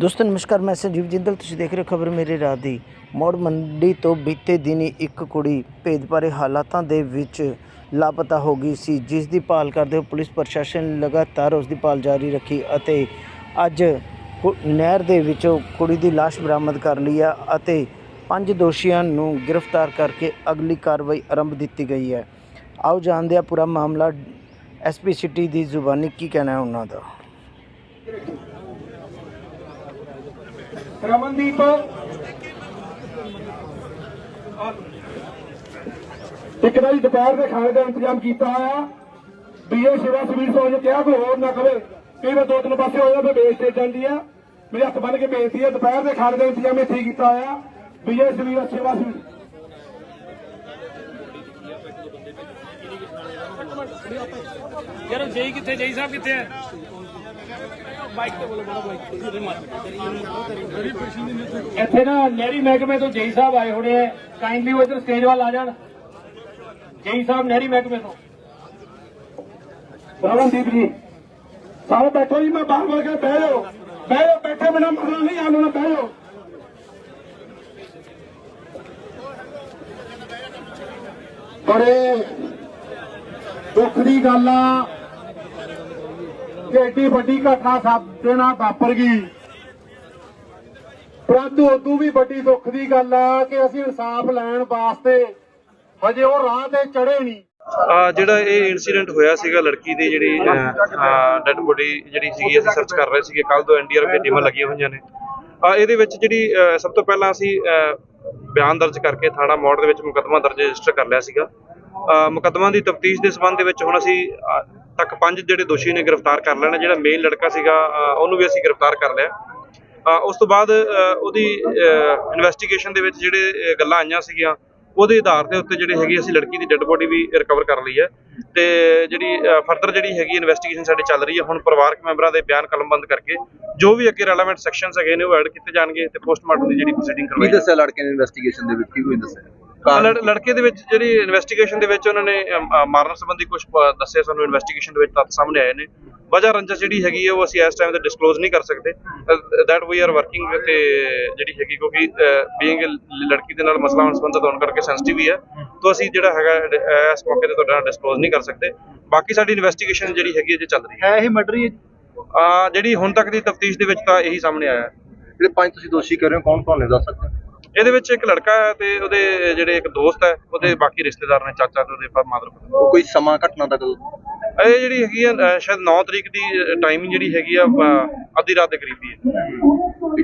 ਦੋਸਤੋ, ਨਮਸਕਾਰ, ਮੈਂ ਸੰਜੀਵ ਜਿੰਦਲ। ਤੁਸੀਂ ਦੇਖ ਰਹੇ ਹੋ ਖਬਰ ਮੇਰੇ ਰਾਤ ਦੀ। ਮੋੜ ਮੰਡੀ ਤੋਂ ਬੀਤੇ ਦਿਨੀ ਇੱਕ ਕੁੜੀ ਭੇਦਭਾਰੇ ਹਾਲਾਤਾਂ ਦੇ ਵਿੱਚ ਲਾਪਤਾ ਹੋ ਗਈ ਸੀ, ਜਿਸ ਦੀ ਭਾਲ ਕਰਦੇ ਹੋਏ ਪੁਲਿਸ ਪ੍ਰਸ਼ਾਸਨ ਲਗਾਤਾਰ ਉਸ ਦੀ ਭਾਲ ਜਾਰੀ ਰੱਖੀ ਅਤੇ ਅੱਜ ਕੁ- ਨਹਿਰ ਦੇ ਵਿੱਚੋਂ ਕੁੜੀ ਦੀ ਲਾਸ਼ ਬਰਾਮਦ ਕਰ ਲਈ ਹੈ ਅਤੇ ਪੰਜ ਦੋਸ਼ੀਆਂ ਨੂੰ ਗ੍ਰਿਫਤਾਰ ਕਰਕੇ ਅਗਲੀ ਕਾਰਵਾਈ ਆਰੰਭ ਦਿੱਤੀ ਗਈ ਹੈ। ਆਓ ਜਾਣਦੇ ਹਾਂ ਪੂਰਾ ਮਾਮਲਾ। ਐਸਪੀ ਸਿਟੀ ਦੀ ਜ਼ੁਬਾਨੀ ਕੀ ਕਹਿਣਾ ਹੈ ਉਹਨਾਂ ਦਾ? ਰਮਨਦੀਪ। ਇੱਕ ਵਾਰੀ ਦੁਪਹਿਰ ਦੇ ਖਾਣੇ ਦਾ ਇੰਤਜ਼ਾਮ ਕੀਤਾ ਹੋਇਆ। ਬੀਏ ਸ਼ਿਵਾ ਸਵੀਰ ਸੋਜ ਕਿਹਾ ਕੋਈ ਹੋਰ ਨਾ ਕਵੇ। ਕਈ ਵਾਰ ਦੋ ਤਿੰਨ ਪਾਸੇ ਹੋ ਜਾਂਦਾ ਬੇਇੱਜ਼ਤੀ ਹੋ ਜਾਂਦੀ ਆ। ਮੇਰੇ ਹੱਥ ਬੰਨ ਕੇ ਬੇਨਤੀ ਹੈ ਦੁਪਹਿਰ ਦੇ ਖਾਣੇ ਦਾ ਇੰਤਜ਼ਾਮ ਇੱਥੇ ਕੀਤਾ ਹੋਇਆ। ਬੀਏ ਸਵੀਰ ਸ਼ਿਵਾ ਸਵੀਰ ਯਾਰ, ਜਈ ਕਿੱਥੇ ਜਈ ਸਾਹਿਬ ਕਿੱਥੇ ਹੈ? ਇੱਥੇ ਨਾ ਨਹਿਰੀ ਮਹਿਕਮੇ ਤੋਂ ਜਈ ਸਾਹਿਬ ਆਏ ਹੋਣੇ ਆ। ਕਾਈਂਡਲੀ ਉਹ ਇਧਰ ਸਟੇਜ ਵੱਲ ਆ ਜਾਣ। ਜਈ ਸਾਹਿਬ ਨਹਿਰੀ ਮਹਿਕਮੇ ਤੋਂ। ਰਮਨਦੀਪ ਜੀ ਸਾਰੇ ਬੈਠੋ ਜੀ ਮੈਂ ਬਾਹਰ ਬੋਲ ਕੇ ਬਹਿ ਜਾਓ। ਬਹਿ ਜਾਓ ਬੈਠੇ ਬਿਨਾ ਮਰਨਾ ਨਹੀਂ ਆਲੂ ਨਾ ਬਹਿ ਜਾਓ। ਬੜੇ ਦੁੱਖ ਦੀ ਗੱਲ ਆ। ਕਿ ਏਡੀ ਵੱਡੀ ਘਟਨਾ ਸਾਡੇ ਨਾਲ ਵਾਪਰ ਗਈ। ਪਰੰਤੂ ਉਦੋਂ ਵੀ ਵੱਡੀ ਦੁੱਖ ਦੀ ਗੱਲ ਆ ਕਿ ਅਸੀਂ ਇਨਸਾਫ ਲੈਣ ਵਾਸਤੇ ਹਜੇ ਉਹ ਰਾਹ ਤੇ ਚੜੇ ਨਹੀਂ। ਆ ਜਿਹੜਾ ਇਹ ਇਨਸੀਡੈਂਟ ਹੋਇਆ ਸੀਗਾ ਲੜਕੀ ਦੀ ਜਿਹੜੀ ਡੈਡ ਬੋਡੀ ਜਿਹੜੀ ਸੀਗੀ ਅਸੀਂ ਸਰਚ ਕਰ ਰਹੇ ਸੀਗੇ ਕੱਲ ਤੋਂ ਐਨਡੀਆਰਐਫ ਦੀਆਂ ਟੀਮਾਂ ਲੱਗੀਆਂ ਹੋਈਆਂ ਨੇ। ਆ ਇਹਦੇ ਵਿੱਚ ਜਿਹੜੀ ਅਹ, ਸਭ ਤੋਂ ਪਹਿਲਾਂ ਅਸੀਂ ਬਿਆਨ ਦਰਜ ਕਰਕੇ ਥਾਣਾ ਮੋੜ ਦੇ ਵਿੱਚ ਮੁਕਦਮਾ ਦਰਜ ਰਜਿਸਟਰ ਕਰ ਲਿਆ ਸੀਗਾ। ਅਹ, ਮੁਕੱਦਮਾ ਦੀ ਤਫਤੀਸ਼ ਦੇ ਸਬੰਧ ਦੇ ਵਿੱਚ ਹੁਣ ਅਸੀਂ ਤੱਕ ਪੰਜ ਜਿਹੜੇ ਦੋਸ਼ੀ ਨੇ ਗ੍ਰਿਫਤਾਰ ਕਰ ਲੈਣਾ, ਜਿਹੜਾ ਮੇਨ ਲੜਕਾ ਸੀਗਾ ਉਹਨੂੰ ਵੀ ਅਸੀਂ ਗ੍ਰਿਫਤਾਰ ਕਰ ਲਿਆ। ਉਸ ਤੋਂ ਬਾਅਦ ਉਹਦੀ ਇਨਵੈਸਟੀਗੇਸ਼ਨ ਦੇ ਵਿੱਚ ਜਿਹੜੇ ਗੱਲਾਂ ਆਈਆਂ ਸੀਗੀਆਂ, ਉਹਦੇ ਆਧਾਰ ਦੇ ਉੱਤੇ ਜਿਹੜੇ ਹੈਗੀ ਅਸੀਂ ਲੜਕੀ ਦੀ ਡੈੱਡ ਬੋਡੀ ਵੀ ਰਿਕਵਰ ਕਰ ਲਈ ਹੈ। ਤੇ ਜਿਹੜੀ ਫਰਦਰ ਜਿਹੜੀ ਹੈਗੀ ਇਨਵੈਸਟੀਗੇਸ਼ਨ ਸਾਡੀ ਚੱਲ ਰਹੀ ਹੈ, ਹੁਣ ਪਰਿਵਾਰਕ ਮੈਂਬਰਾਂ ਦੇ ਬਿਆਨ ਕਲਮਬੰਦ ਕਰਕੇ, ਜੋ ਵੀ ਅੱਗੇ ਰੈਲੇਵੈਂਟ ਸੈਕਸ਼ਨਸ ਹੈਗੇ ਨੇ, ਉਹ ਐਡ ਕੀਤੇ ਜਾਣਗੇ ਤੇ ਪੋਸਟਮਾਰਟਮ ਦੀ ਜਿਹੜੀ ਪ੍ਰੋਸੀਡਿੰਗ ਕੀ ਕਰਵਾਈ ਦੱਸਿਆ ਲੜਕੇ ਨੇ ਇਨਵੈਸਟੀਗੇਸ਼ਨ ਦੇ ਵਿੱਚ? ਕੀ ਕੋਈ ਦੱਸਿਆ? ਲੜ- ਲੜਕੇ ਦੇ ਵਿੱਚ ਜਿਹੜੀ ਇਨਵੈਸਟੀਗੇਸ਼ਨ ਦੇ ਵਿੱਚ ਉਹਨਾਂ ਨੇ ਅਮ, ਮਾਰਨ ਸੰਬੰਧੀ ਕੁਝ ਦੱਸਿਆ ਸਾਨੂੰ ਇਨਵੈਸਟੀਗੇਸ਼ਨ ਦੇ ਵਿੱਚ ਤੱਥ ਸਾਹਮਣੇ ਆਏ ਨੇ। ਵਜ੍ਹਾ ਰੰਜਸ ਜਿਹੜੀ ਹੈਗੀ ਹੈ ਉਹ ਅਸੀਂ ਇਸ ਟਾਈਮ ਤੇ ਡਿਸਕਲੋਜ਼ ਨਹੀਂ ਕਰ ਸਕਦੇ। ਦੈਟ ਵੀ ਆਰ ਵਰਕਿੰਗ ਤੇ ਜਿਹੜੀ ਹੈਗੀ ਕਿਉਂਕਿ ਬੀਇੰਗ ਲੜਕੀ ਦੇ ਨਾਲ ਮਸਲਾ ਹੁਣ ਸੰਬੰਧਿਤ ਹੋਣ ਕਰਕੇ ਸੈਂਸਿਟਿਵ ਹੀ ਹੈ ਤਾਂ ਅਸੀਂ ਜਿਹੜਾ ਹੈਗਾ ਅਹ, ਇਸ ਮੌਕੇ ਤੇ ਤੁਹਾਡੇ ਨਾਲ ਡਿਸਕਲੋਜ਼ ਨਹੀਂ ਕਰ ਸਕਦੇ। ਬਾਕੀ ਸਾਡੀ ਇਨਵੈਸਟੀਗੇਸ਼ਨ ਜਿਹੜੀ ਹੈਗੀ ਹੈ ਜੇ ਚੱਲ ਰਹੀ ਹੈ ਹੈ ਇਹ ਮਰਡਰ ਹੀ ਹੈ? ਅਹ, ਜਿਹੜੀ ਹੁਣ ਤੱਕ ਦੀ ਤਫਤੀਸ਼ ਦੇ ਵਿੱਚ ਤਾਂ ਇਹੀ ਸਾਹਮਣੇ ਆਇਆ। ਹੈ ਜਿਹੜੇ ਪੰਜ ਤੁਸੀਂ ਦੋਸ਼ੀ ਕਰ ਰਹੇ ਹੋ ਕੌਣ ਕੌਣ ਨੇ ਦੱਸ ਸਕਦੇ ਹੋ? ਇਹਦੇ ਵਿੱਚ ਇੱਕ ਲੜਕਾ ਹੈ ਤੇ ਉਹਦੇ ਜਿਹੜੇ ਇੱਕ ਦੋਸਤ ਹੈ ਉਹਦੇ ਬਾਕੀ ਰਿਸ਼ਤੇਦਾਰ ਨੇ ਚਾਚਾ ਤੇ ਉਹਦੇ ਮਾਦਰ ਕੋਈ ਸਮਾਂ ਘਟਨਾ ਦਾ ਕਦੋਂ? ਇਹ ਜਿਹੜੀ ਹੈਗੀ ਆ ਸ਼ਾਇਦ 9 ਤਰੀਕ ਦੀ ਟਾਈਮਿੰਗ ਜਿਹੜੀ ਹੈਗੀ ਆ ਅੱਧੀ ਰਾਤ ਦੇ ਕਰੀਬ ਦੀ ਹੈ।